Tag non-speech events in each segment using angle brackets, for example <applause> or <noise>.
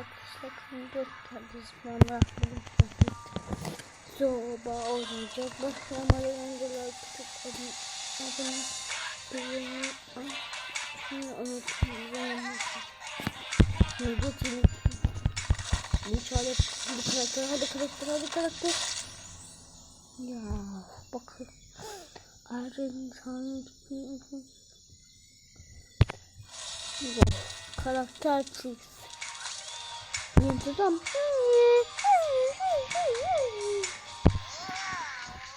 arkadaşlar kanka geldi zıplama Zoba oynayacak. Başlamadan önce like tutup abone beğeni şunu unutmayın. Mevcut yeni İnşallah hadi karakter hadi karakter hadi karakter Ya bakın Ayrıca insanın Karakter çiz Yıldızım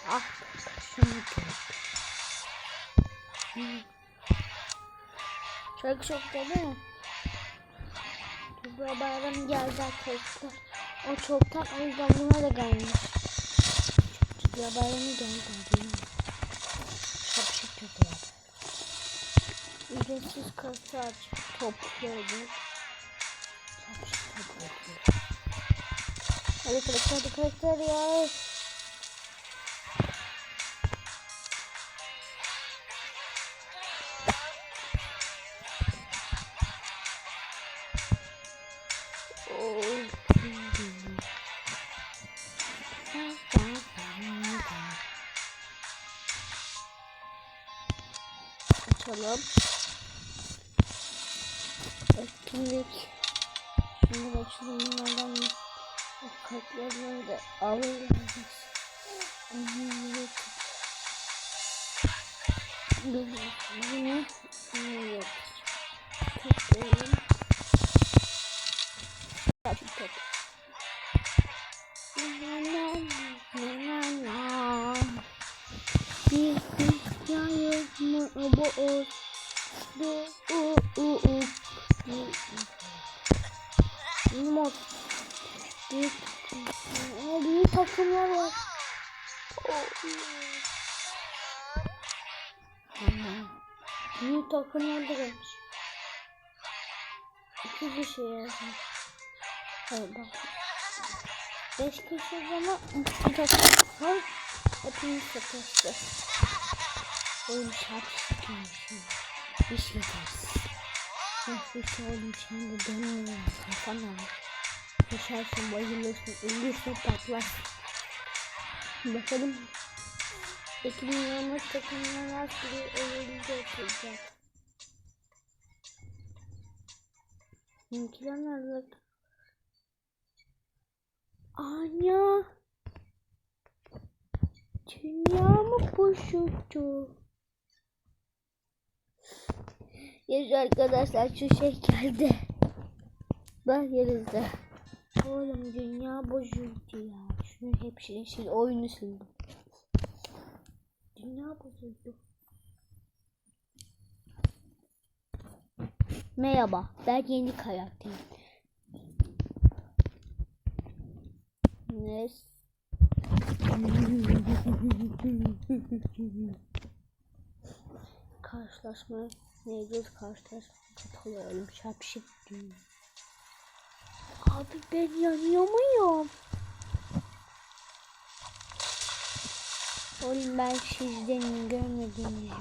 Ah şunu Çok çok değil mi? Bayram geldi arkadaşlar. O çoktan o yüzden buna da gelmiş. Kübra bayramı geldi değil mi? Şapşık Kübra Ücretsiz kasa aç. Topluyoruz. Hadi karakter hadi karakter ya. Açalım. Etkinlik. Bunlardan kartlarını da alırız. Evet. Bunu evet. Toplayalım. Tabii tabii. Bir hikaye mı bu o bu u u u mod bir bir takımlar var Büyük takımlar da gelmiş. İki kişi yazmış. Hayır bak. Beş kişi ama iki takım var. Hepimiz satıştı. Oyun çarpıştı. Şey deriz. Nasıl şey oyun içinde dönüyor. Kafana. Düşersin bayılırsın. Ölürsün patlarsın. Bakalım. 2020 takımlar nasıl bir oyuncu yapacak. Benimkiler nerede? Anya. Dünya mı boşuldu? Yes arkadaşlar şu şey geldi. Bak yerizde. Oğlum dünya bozuldu ya. Şunu hepsini sil. Oyunu sildim. Dünya bozuldu. Merhaba. Ben yeni karakterim. Ne? <laughs> Karşılaşma mevcut karşılaşma kapalıyorum şapşık düğün. Abi ben yanıyor muyum? Oğlum ben sizden görmedim ya.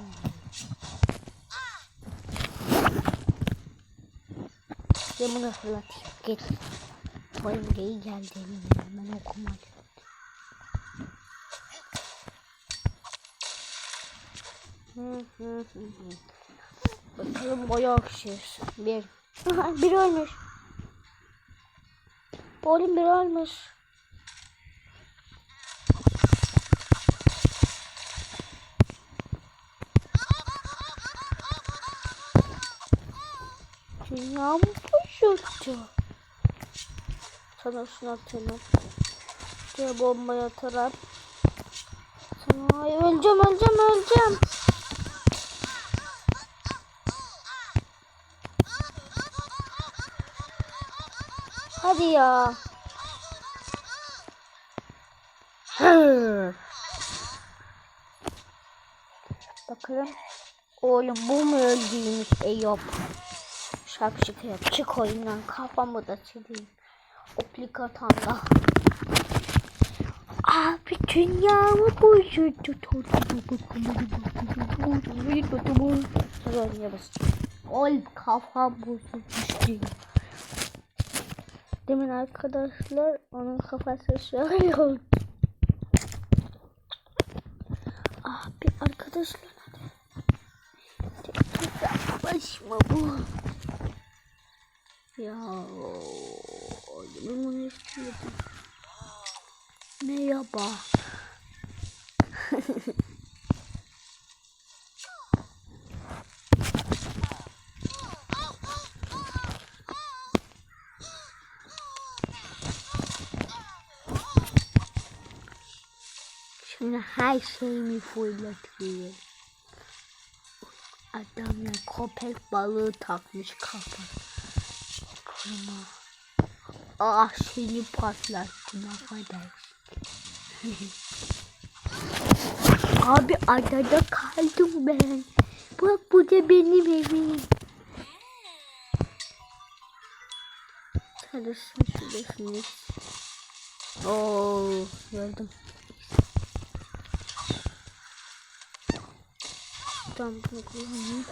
Ben bunu fırlatayım. Git. Oğlum geri geldi elimden. Ben okumadım. Bakalım boya okşuyoruz. Bir. <laughs> Bir ölmüş. Oğlum bir ölmüş. Dünya mı boşuldu? Sana şunu atalım. Şuraya bombayı atalım. Sana öleceğim öleceğim öleceğim. Hadi ya. Bakalım. Oğlum bu mu öldüğümüz Eyüp? Şapşık yap. Çık oyundan. Kafamı da sileyim. Oplikatanda. Abi dünyamı bozuldu. Oğlum kafam bozulmuş. Demin arkadaşlar onun kafası şöyle oldu. Abi arkadaşlar. Tek tek yaklaşma bu. Ya ben bunu istiyordum. Merhaba. Şimdi <laughs> her şeyimi fırlatıyorum. Adam ya köpek balığı takmış kafa. Kırma. Ah seni patlattım affedersin. <laughs> Abi adada kaldım ben. Bak bu da benim evim. Sarısın şurasını. Oo gördüm. Tamam bunu kullanayım.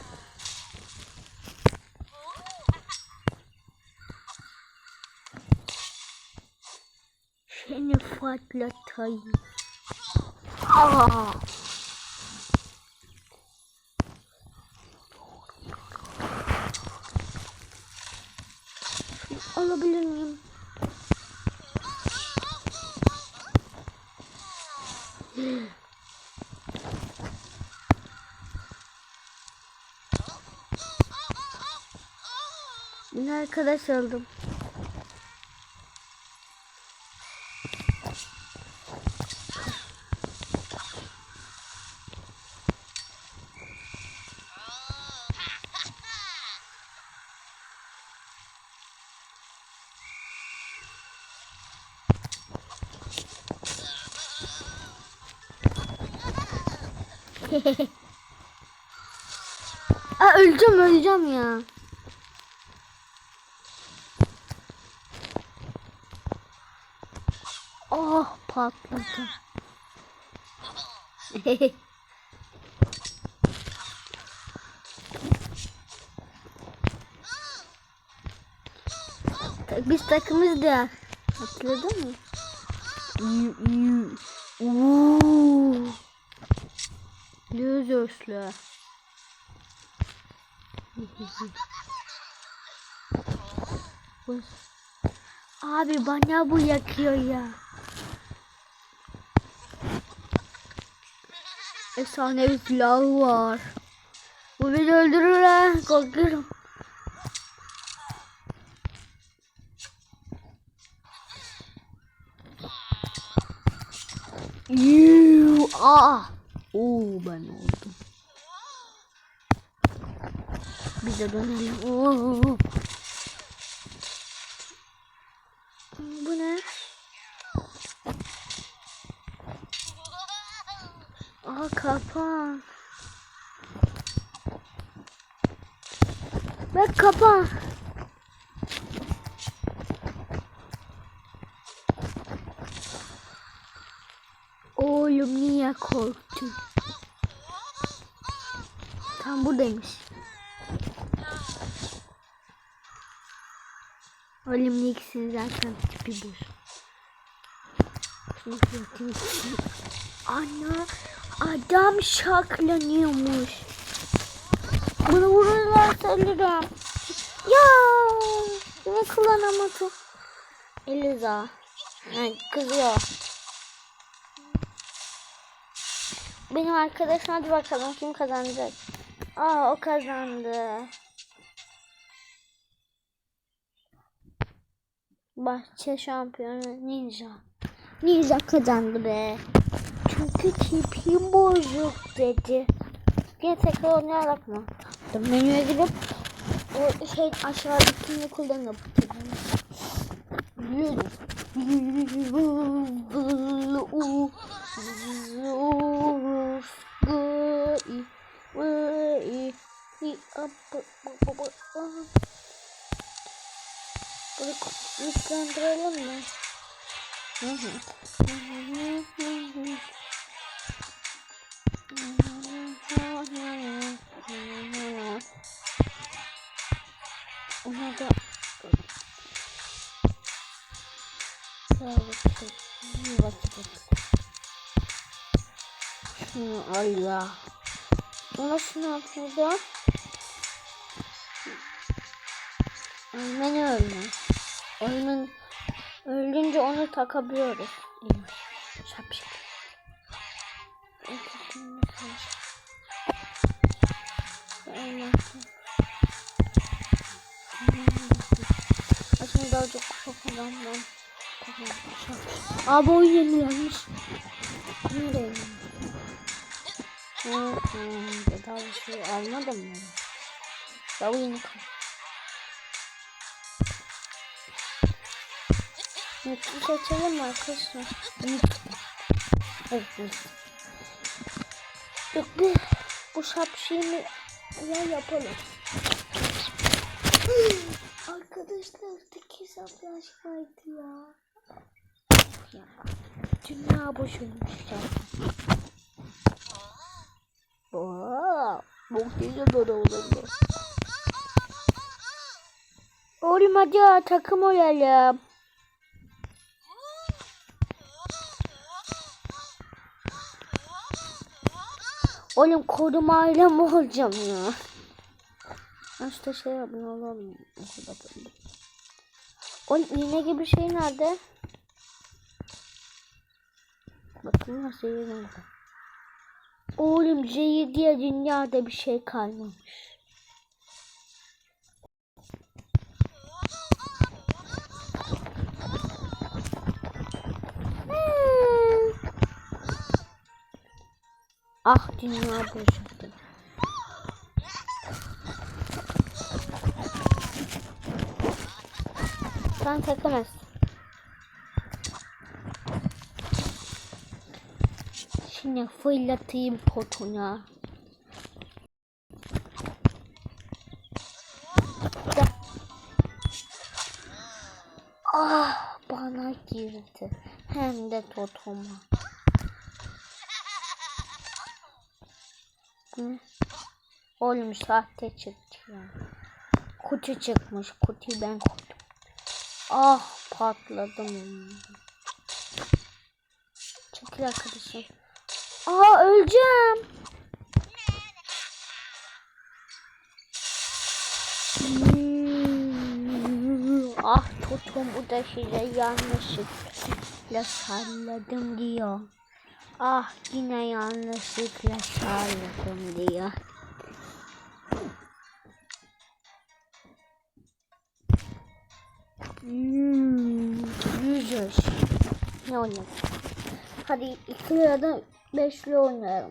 Seni patlatayım. Aa! Arkadaş oldum. <laughs> Aa, öleceğim öleceğim ya. Oh patladı. <laughs> Biz takımız da. Hatırladın mı? Uuu. Lüzörsler. <laughs> Abi bana bu yakıyor ya. Efsanevi silahı var. Bu beni öldürür ha. Korkuyorum. Yuuu. Aa. Oo ben oldum. Bize dönelim. Oo. Bu ne? Aa kapan. Bak kapan. Oğlum niye korktun? Tam buradaymış. Oğlum ikisini zaten tipi. Şunu fiyatını Ana adam şaklanıyormuş. Bunu vururlarsa ölürüm. Ya ne kullanamadım. Eliza. Yani kızıyor. Benim arkadaşım hadi bakalım kim kazanacak. Aa o kazandı. Bahçe şampiyonu Ninja. Ninja kazandı be. Çünkü tipim bozuk dedi. Yine tekrar oynayarak mı? Menüye girip o şey aşağıdakini kullanıp Bunu güçlendirelim mi? Hı hı. Şunu Allah. Nasıl yapıyordu? Ölmen ölme. Ölmen ölünce onu takabiliyoruz. Şapşik. Aslında daha çok çok adamdan. Abi o yenilenmiş. Nereye? Hı. Daha bir şey almadım mı? Oyunu kal. Mutlu mi arkadaşlar? Mutlu. Evet. Yok bu, bu şapşiğini ya yapalım. Arkadaşlar tek hesaplaş vardı ya. ya. Dünya boşulmuş ya. Oha, güzel böyle olurdu. Oğlum hadi takım olalım. Oğlum korumayla mı olacağım ya? İşte şey yapayım oğlum. İğne gibi şey nerede? Bakın nasıl nerede? Oğlum J'yi diye dünyada bir şey kalmamış. Ah dünya boşaldı. Sen takamazsın. Şimdi fırlatayım potuna. Ah bana girdi. Hem de totoma. Oğlum sahte çıktı ya. Kutu çıkmış. Kutuyu ben koydum. Ah patladım. Çekil arkadaşım. Aa öleceğim. Hmm, Ah totomu da size yanlışlıkla salladım diyor. Ah yine yanlışlıkla salladım diyor. Hmm, güzel. Ne oynayalım? Hadi iki da beşli oynayalım.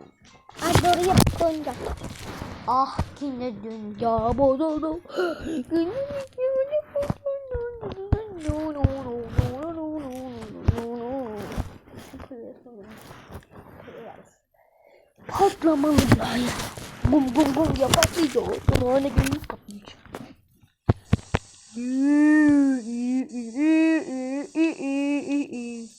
Hadi oraya koyacağım. Ah yine dünya bozuldu. <gasps> Patlamalı ya. Bum bum bum yapatıyor. Sonra gelip patlayacak. Parça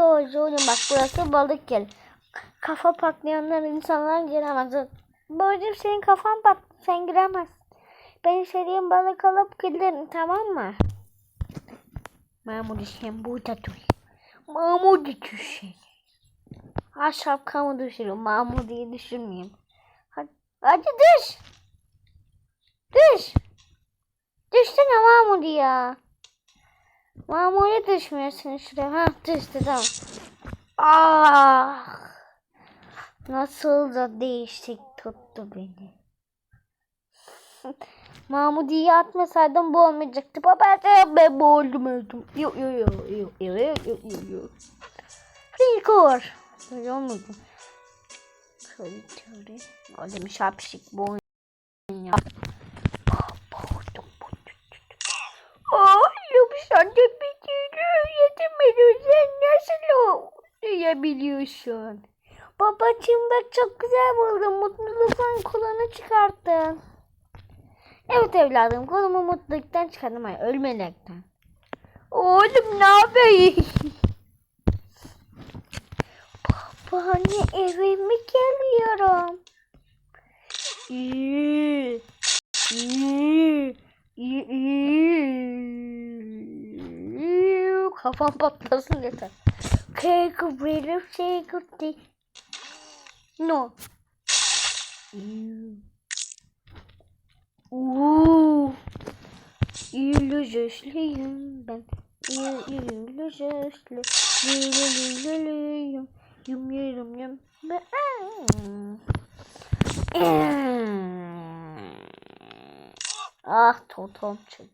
oğlum bak burası balık yer. Kafa patlayanlar insanlar giremez. Babacım senin kafan pat sen giremezsin. Ben istediğim balık alıp giderim tamam mı? Mahmut sen burada dur. Mahmut düşün. Ha şapkamı düşürüm. Mahmut'u düşürmeyeyim. Hadi, hadi düş. Düş. Düşsene Mahmut ya. Mahmut'a düşmüyorsun şuraya. Ha düştü tamam. Ah. Nasıl da değişik tuttu beni. <laughs> Mahmut iyi atmasaydım bu olmayacaktı. Baba ben boğuldum öldüm. Yok yok yok yok yok yok yok yok. Rekor. Böyle olmadı. Şöyle şöyle. Oğlum şapşik bu oyun ya. Oğlum sen de bitiriyor. Melu sen nasıl duyabiliyorsun? Babacığım da çok güzel buldum. Mutluluktan kulağını çıkarttın. Evet evladım kolumu mutluluktan çıkardım. Hayır ölmelekten. Oğlum ne yapayım? Baba eve mi geliyorum? Kafam patlasın yeter. Kekip verip kekip değil. No. Uuu. Yüzlü sözlüyüm ben. Yüzlü sözlü. Yüzlü Yum yum yum. Ah totom çıktı.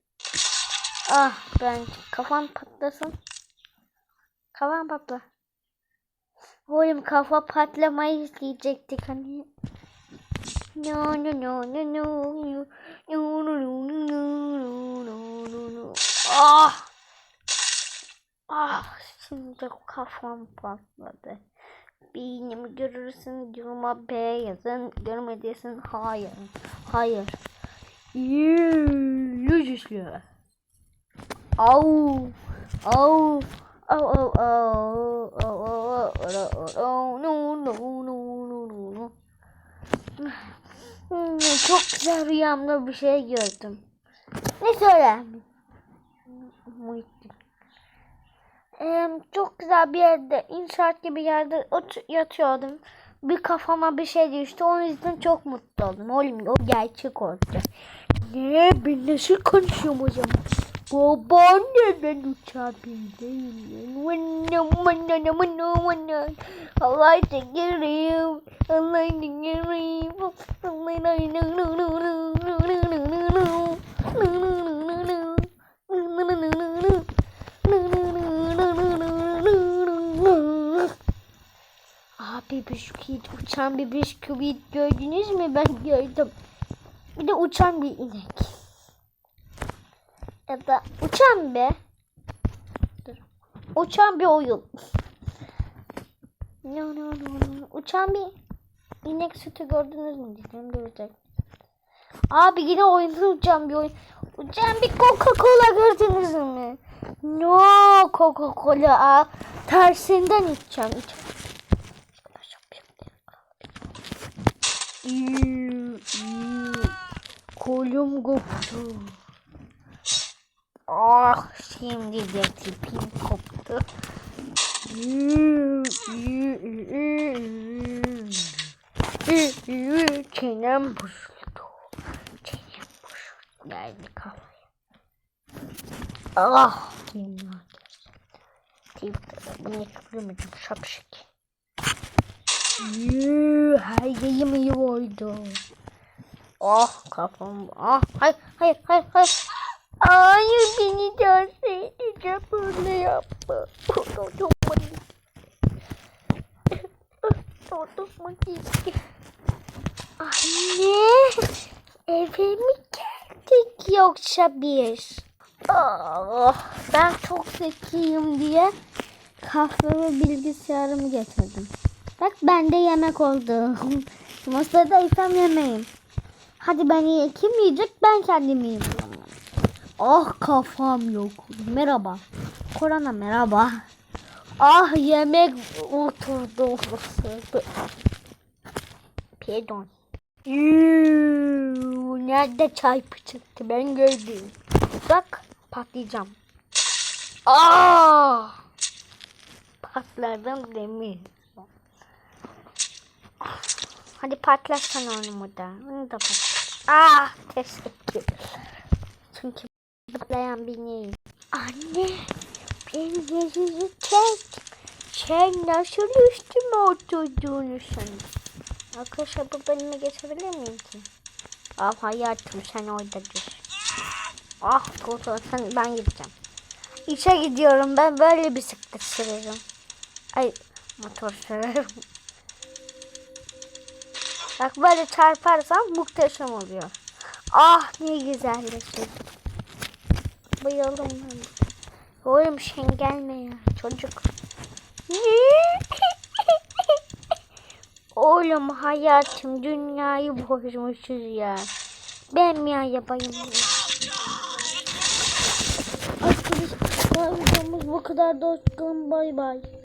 Ah ben kafam patlasın. Kafam patla. Oğlum kafa patlamayı izleyecektik hani. No no no no no no no no no no no no no Ah! Ah şimdi kafam patladı. Beynimi görürsün yoruma B yazın. Görmediysen hayır. Hayır. Yüzüslü. Au. Au. Au au au. Au au au. No no no no no. Hmm, Çok güzel rüyamda bir şey gördüm. Ne söyle? Muhittin. Em, çok güzel bir yerde, inşaat gibi yerde yatıyordum. Bir kafama bir şey düştü. Onun yüzden çok mutlu oldum. Oğlum o gerçek olacak. Ne birleşik konuşuyorum hocam. Babaanne ben uçabildim. Allah'a gireyim. Allah'a gireyim. Allah'a Abi bisküvit, uçan bir bisküvit gördünüz mü? Ben gördüm. Bir de uçan bir inek. Ya da uçan bir. Uçan bir oyun. No no no. Uçan bir inek sütü gördünüz mü? Diyeceğim görecek. Abi yine oyunda uçan bir oyun. Uçan bir Coca-Cola gördünüz mü? No Coca-Cola. Tersinden içeceğim. Ödüm koptu. Ah şimdi de tipim koptu. Çenem bozuldu. Çenem bozuldu. Geldi kafaya. Ah. Bunu kıvırmadım şapşik. Her yayımı yordu. Ah kafam. Ah hayır hayır hayır hayır. Hayır beni görseydi böyle yapma. Dokunmadı. Dokunmadı. Anne. Eve mi geldik yoksa biz? Ah, ben çok zekiyim diye kahve ve bilgisayarımı getirdim. Bak bende yemek oldu. <laughs> Masada isem yemeğim. Hadi ben ye- kim yiyecek ben kendim yiyeyim. Ah kafam yok. Merhaba. Korona merhaba. Ah yemek oturdu. Pardon. Yuuu, Nerede çay çıktı ben gördüm. Bak patlayacağım. Aa! Patladım demir. Hadi patlatsana onu da. Onu da patlat. Ah teşekkür. Çünkü patlayan benim. Anne ben yüzünü çek. Sen nasıl üstüme oturduğunu sanıyorsun? Arkadaşlar bu bölüme geçebilir miyim ki? Ah hayatım sen orada dur. Ah Toto sen ben gideceğim. İşe gidiyorum ben böyle bisiklet sürerim. Ay motor sürerim. Bak böyle çarparsam muhteşem oluyor. Ah ne güzelleşir. Bayıldım ben. Oğlum sen gelme ya çocuk. <laughs> Oğlum hayatım dünyayı bozmuşuz ya. Ben mi ya yapayım? Arkadaşlar videomuz bu kadar dostum bay bay.